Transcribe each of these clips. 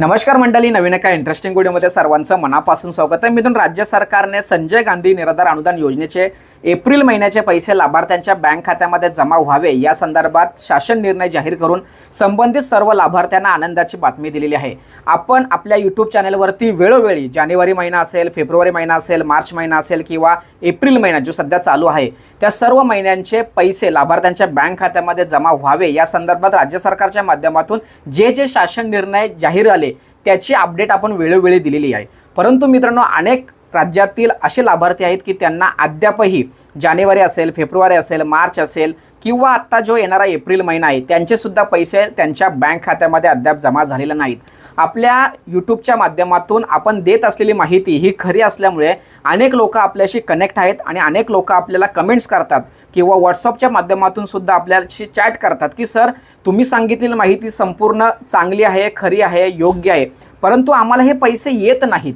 नमस्कार मंडळी नवीन एका इंटरेस्टिंग व्हिडिओमध्ये सर्वांचं मनापासून स्वागत आहे. मिथून राज्य सरकारने संजय गांधी निराधार अनुदान योजनेचे एप्रिल महिन्याचे पैसे लाभार्थ्यांच्या बँक खात्यामध्ये जमा व्हावे या संदर्भात शासन निर्णय जाहीर करून संबंधित सर्व लाभार्थ्यांना आनंदाची बातमी दिलेली आहे. आपण आपल्या यूट्यूब चॅनलवरती वेळोवेळी जानेवारी महिना असेल फेब्रुवारी महिना असेल मार्च महिना असेल किंवा एप्रिल महिना जो सध्या चालू आहे त्या सर्व महिन्यांचे पैसे लाभार्थ्यांच्या बँक खात्यामध्ये जमा व्हावे या संदर्भात राज्य सरकारच्या माध्यमातून जे जे शासन निर्णय जाहीर आले त्याची अपडेट आपण वेळोवेळी दिलेली आहे. परंतु मित्रांनो अनेक राज्यातील असे लाभार्थी आहेत की त्यांना अद्यापही जानेवारी असेल फेब्रुवारी असेल मार्च असेल किंवा आत्ता जो येणारा एप्रिल महिना आहे त्यांचे सुद्धा पैसे त्यांच्या बँक खात्यामध्ये अद्याप जमा झालेले नाहीत. आपल्या यूट्यूबच्या माध्यमातून आपण देत असलेली माहिती ही खरी असल्यामुळे अनेक लोक आपल्याशी कनेक्ट आहेत आणि अनेक लोक आपल्याला कमेंट्स करतात किंवा व्हॉट्सअपच्या माध्यमातून सुद्धा आपल्याशी चॅट करतात की सर तुम्ही सांगितलेली माहिती संपूर्ण चांगली आहे खरी आहे योग्य आहे परंतु आम्हाला हे पैसे येत नाहीत.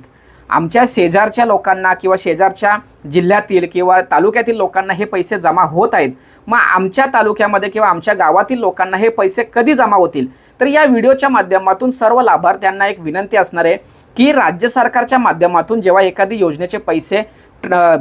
आमच्या शेजारच्या लोकांना किंवा शेजारच्या जिल्ह्यातील किंवा तालुक्यातील लोकांना हे पैसे जमा होत आहेत. मग आमच्या तालुक्यामध्ये किंवा आमच्या गावातील लोकांना हे पैसे कधी जमा होतील? तर या व्हिडिओच्या माध्यमातून सर्व लाभार्थ्यांना एक विनंती असणार आहे की राज्य सरकारच्या माध्यमातून जेव्हा एखादी योजनेचे पैसे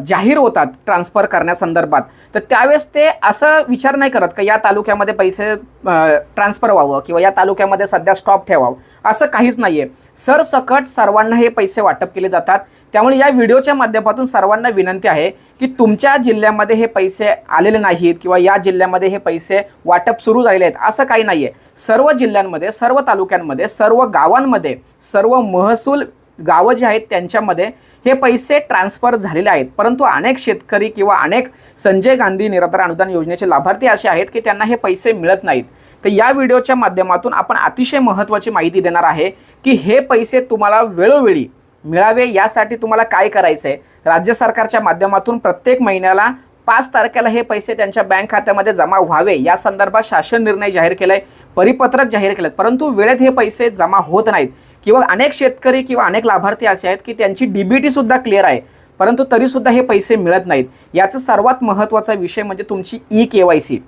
जाहीर होतात ट्रान्सफर करण्यासंदर्भात. तर त्यावेळेस ते असं विचार नाही करत का या तालुक्यामध्ये पैसे ट्रान्सफर व्हावं किंवा या तालुक्यामध्ये सध्या स्टॉप ठेवावं? असं काहीच नाही आहे सरसकट सर्वांना हे पैसे वाटप केले जातात. त्यामुळे या व्हिडिओच्या माध्यमातून सर्वांना विनंती आहे की तुमच्या जिल्ह्यामध्ये हे पैसे आलेले नाहीत किंवा या जिल्ह्यामध्ये हे पैसे वाटप सुरू झालेले आहेत असं काही नाही आहे सर्व जिल्ह्यांमध्ये सर्व तालुक्यांमध्ये सर्व गावांमध्ये सर्व महसूल गावं जी आहेत त्यांच्यामध्ये हे पैसे ट्रान्सफर झालेले आहेत. परंतु अनेक शेतकरी किंवा अनेक संजय गांधी निराधार अनुदान योजनेचे लाभार्थी असे आहेत की त्यांना हे पैसे मिळत नाहीत. तर या व्हिडिओच्या माध्यमातून आपण अतिशय महत्त्वाची माहिती देणार आहे की हे पैसे तुम्हाला वेळोवेळी मिळावे यासाठी तुम्हाला काय करायचं आहे राज्य सरकारच्या माध्यमातून प्रत्येक महिन्याला पाच तारखेला हे पैसे त्यांच्या बँक खात्यामध्ये जमा व्हावे. या संदर्भात शासन निर्णय जाहीर केलाय परिपत्रक जाहीर केलं परंतु वेळेत हे पैसे जमा होत नाहीत. किंवा अनेक शेतकरी किंवा अनेक लाभार्थी असे आहेत की त्यांची डीबीटी सुद्धा क्लिअर आहे. परंतु तरीसुद्धा हे पैसे मिळत नाहीत. याचा सर्वात महत्त्वाचा विषय म्हणजे तुमची ई के वाय सी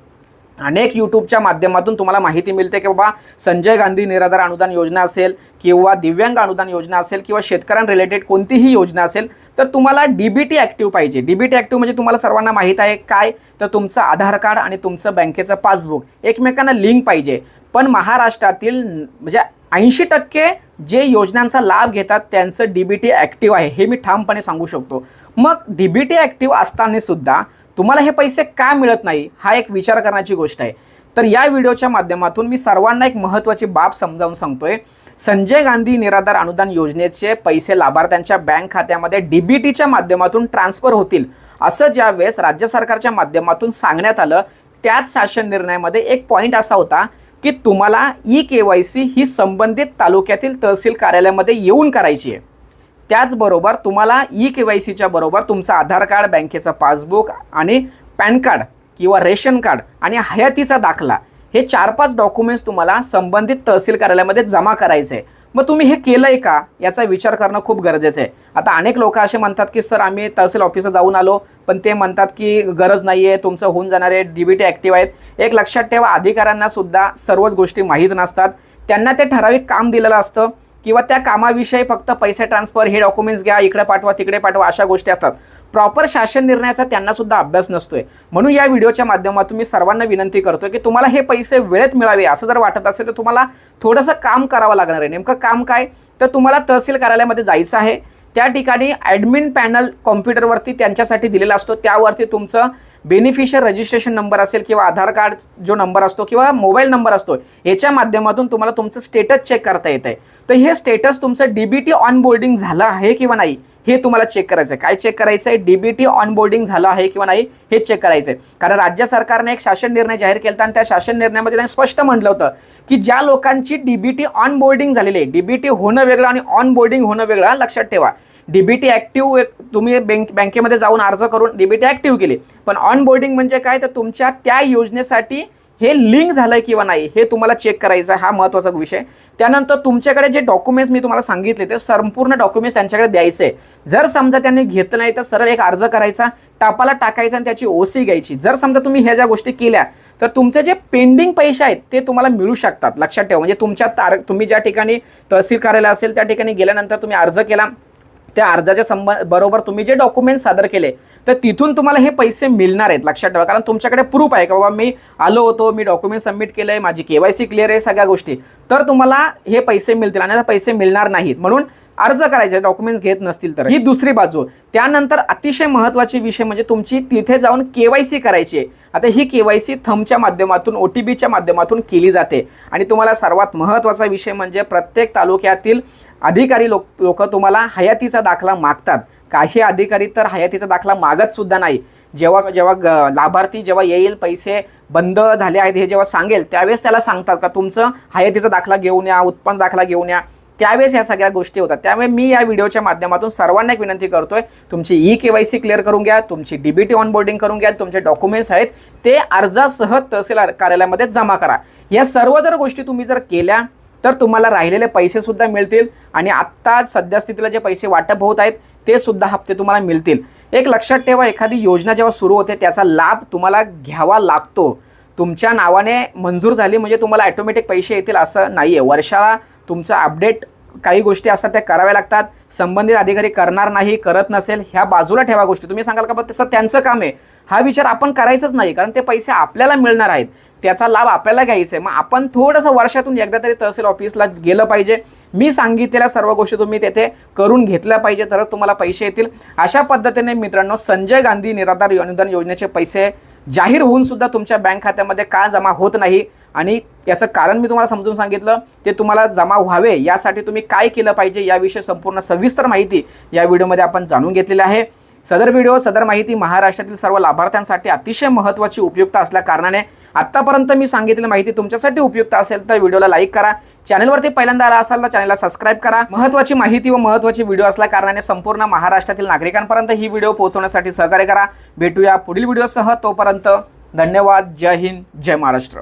अनेक यूट्यूबच्या माध्यमातून तुम्हाला माहिती मिळते की बाबा संजय गांधी निराधार अनुदान योजना असेल किंवा दिव्यांग अनुदान योजना असेल किंवा शेतकऱ्यां रिलेटेड कोणतीही योजना असेल तर तुम्हाला डी बी टी ॲक्टिव्ह पाहिजे. डी बी टी ॲक्टिव्ह म्हणजे तुम्हाला सर्वांना माहीत आहे काय? तर तुमचं आधार कार्ड आणि तुमचं बँकेचं पासबुक. एकमेकांना लिंक पाहिजे. पण महाराष्ट्रातील म्हणजे ऐंशी टक्के जे योजनांचा लाभ घेतात त्यांचं डी बी टी ॲक्टिव्ह आहे हे मी ठामपणे सांगू शकतो. मग डी बी टी ॲक्टिव्ह असताना सुद्धा तुम्हाला हे पैसे का मिळत नाही हा एक विचार करण्याची गोष्ट आहे. तर या व्हिडिओच्या माध्यमातून मी सर्वांना एक महत्त्वाची बाब समजावून सांगतोय. संजय गांधी निराधार अनुदान योजनेचे पैसे लाभार्थ्यांच्या बँक खात्यामध्ये डी बी टीच्या माध्यमातून ट्रान्सफर होतील असं ज्यावेळेस राज्य सरकारच्या माध्यमातून सांगण्यात आलं त्याच शासन निर्णयामध्ये एक पॉईंट असा होता की तुम्हाला ई के वाय सी ही संबंधित तालुक्यातील तहसील कार्यालयामध्ये येऊन करायची आहे. त्याचबरोबर तुम्हाला ई के वाय सीच्या बरोबर तुमचं आधार कार्ड बँकेचं पासबुक आणि पॅन कार्ड किंवा रेशन कार्ड आणि हयातीचा दाखला हे चार पाच डॉक्युमेंट्स तुम्हाला संबंधित तहसील कार्यालयामध्ये जमा करायचे आहे. मग तुम्ही हे केलं आहे का? याचा विचार करणं खूप गरजेचं आहे. आता अनेक लोक असे म्हणतात की सर आम्ही तहसील ऑफिसला जाऊन आलो. पण ते म्हणतात की गरज नाही आहे तुमचं होऊन जाणारे डी टी ॲक्टिव्ह आहेत. एक लक्षात ठेवा अधिकाऱ्यांना सुद्धा सर्वच गोष्टी माहीत नसतात. त्यांना ते ठराविक काम दिलेलं असतं. किंवा त्या कामाविषयी फक्त पैसे ट्रान्सफर हे डॉक्युमेंट्स घ्या इकडे पाठवा तिकडे पाठवा अशा गोष्टी असतात. प्रॉपर शासन निर्णयाचा त्यांना सुद्धा अभ्यास नसतोय. म्हणून या व्हिडिओच्या माध्यमातून मी सर्वांना विनंती करतोय की तुम्हाला हे पैसे वेळेत मिळावे असं जर वाटत असेल तर तुम्हाला थोडंसं काम करावं लागणार आहे. नेमकं काम काय? तर तुम्हाला तहसील कार्यालयामध्ये जायचं आहे. त्या ठिकाणी ॲडमिन पॅनल कॉम्प्युटरवरती त्यांच्यासाठी दिलेला असतो. त्यावरती तुमचं बेनिफिशियर रजिस्ट्रेशन नंबर असेल किंवा आधार कार्ड जो नंबर असतो किंवा मोबाईल नंबर असतो याच्या माध्यमातून तुम्हाला तुमचं स्टेटस चेक करता येत आहे तर हे स्टेटस तुमचं D B T onboarding झालं आहे किंवा नाही हे तुम्हाला चेक करायचं आहे काय चेक करायचं आहे D B T onboarding झालं आहे किंवा नाही हे चेक करायचं आहे कारण राज्य सरकारने एक शासन निर्णय जाहीर केला आणि त्या शासन निर्णयामध्ये त्यांनी स्पष्ट म्हटलं होतं की ज्या लोकांची D B T onboarding झालेली आहे डी बी टी होणं वेगळं आणि ऑन बोर्डिंग होणं वेगळं लक्षात ठेवा. डीबीटी ॲक्टिव्ह तुम्ही बँक बँकेमध्ये जाऊन अर्ज करून डीबीटी ॲक्टिव्ह केली. पण ऑन बोर्डिंग म्हणजे काय? तर तुमच्या त्या योजनेसाठी हे लिंक झालंय किंवा नाही हे तुम्हाला चेक करायचं आहे. हा महत्त्वाचा विषय. त्यानंतर तुमच्याकडे जे डॉक्युमेंट्स मी तुम्हाला सांगितले ते संपूर्ण डॉक्युमेंट्स त्यांच्याकडे द्यायचे. जर समजा त्यांनी घेतलं नाही तर सरळ एक अर्ज करायचा टापाला टाकायचा आणि त्याची ओसी घ्यायची. जर समजा तुम्ही ह्या ज्या गोष्टी केल्या तर तुमचे जे पेंडिंग पैसे आहेत ते तुम्हाला मिळू शकतात. लक्षात ठेवा. म्हणजे तुमच्या तार तुम्ही ज्या ठिकाणी तहसील कार्यालय असेल त्या ठिकाणी गेल्यानंतर तुम्ही अर्ज केला त्या अर्जाच्या संबंध बरोबर तुम्ही जे डॉक्युमेंट सादर केले तर तिथून तुम्हाला हे पैसे मिळणार आहेत लक्षात ठेवा. कारण तुमच्याकडे प्रूफ आहे का बाबा मी आलो होतो मी डॉक्युमेंट सबमिट केलं आहे माझी के वाय सी क्लिअर आहे सगळ्या गोष्टी. तर तुम्हाला हे पैसे मिळतील आणि पैसे मिळणार नाहीत. म्हणून अर्ज करायचे डॉक्युमेंट्स घेत नसतील तर. ही दुसरी बाजू. त्यानंतर अतिशय महत्त्वाची विषय म्हणजे तुमची तिथे जाऊन के वाय सी करायची आहे. आता ही के वाय सी थमच्या माध्यमातून ओ टी बीच्या माध्यमातून केली जाते. आणि तुम्हाला सर्वात महत्त्वाचा विषय म्हणजे प्रत्येक तालुक्यातील अधिकारी लोक लोक तुम्हाला हयातीचा दाखला मागतात. काही अधिकारी तर हयातीचा दाखला मागत सुद्धा नाही. जेव्हा जेव्हा ग- लाभार्थी जेव्हा येईल पैसे बंद झाले आहेत हे जेव्हा सांगेल त्यावेळेस त्याला सांगतात का तुमचं हयातीचा दाखला घेऊन या उत्पन्न दाखला घेऊन या. त्यावेळेस या सगळ्या गोष्टी होतात. त्यामुळे मी या व्हिडिओच्या माध्यमातून सर्वांना एक विनंती करतोय तुमची E K Y C clear करून घ्या तुमची डीबीटी ऑनबोर्डिंग करून घ्या तुमचे डॉक्युमेंट्स आहेत ते अर्जासह तहसील कार्यालयामध्ये जमा करा. या सर्व जर गोष्टी तुम्ही जर केल्या तर तुम्हाला राहिलेले पैसे सुद्धा मिळतील आणि आत्ता सद्यस्थितीला जे पैसे वाटप होत आहेत ते सुद्धा हप्ते तुम्हाला मिळतील. एक लक्षात ठेवा एखादी योजना जेव्हा सुरू होते त्याचा लाभ तुम्हाला घ्यावा लागतो. तुमच्या नावाने मंजूर झाली म्हणजे तुम्हाला ॲटोमॅटिक पैसे येतील असं नाही आहे वर्षाला तुमचं अपडेट काही गोष्टी असतात त्या कराव्या लागतात. संबंधित अधिकारी करणार नाही करत नसेल ह्या बाजूला ठेवा गोष्टी. तुम्ही सांगाल का बघ तसं त्यांचं काम आहे. हा विचार आपण करायचंच नाही कारण ते पैसे आपल्याला मिळणार आहेत. त्याचा लाभ आपल्याला घ्यायचा आहे मग आपण थोडंसं वर्षातून एकदा तरी तहसील ऑफिसलाच गेलं पाहिजे. मी सांगितलेल्या सर्व गोष्टी तुम्ही तेथे करून घेतल्या पाहिजे तरच तुम्हाला पैसे येतील. अशा पद्धतीने मित्रांनो संजय गांधी निराधार अनुदान योजनेचे पैसे जाहीर होऊन सुद्धा तुमच्या बँक खात्यामध्ये का जमा होत नाही? आणि याचं कारण मी तुम्हाला समजून सांगितलं ते तुम्हाला जमा व्हावे यासाठी तुम्ही काय केलं पाहिजे याविषयी संपूर्ण सविस्तर माहिती या व्हिडिओमध्ये आपण जाणून घेतलेली आहे. सदर व्हिडिओ सदर माहिती महाराष्ट्रातील सर्व लाभार्थ्यांसाठी अतिशय महत्त्वाची उपयुक्त असल्या कारणाने आत्तापर्यंत मी सांगितलेली माहिती तुमच्यासाठी उपयुक्त असेल तर व्हिडिओला लाईक करा. चॅनलवरती पहिल्यांदा आला असाल तर चॅनलला सबस्क्राईब करा. महत्त्वाची माहिती व महत्त्वाची व्हिडिओ असल्या कारणाने संपूर्ण महाराष्ट्रातील नागरिकांपर्यंत ही व्हिडिओ पोहोचवण्यासाठी सहकार्य करा. भेटूया पुढील व्हिडिओसह. तोपर्यंत धन्यवाद. जय हिंद. जय महाराष्ट्र.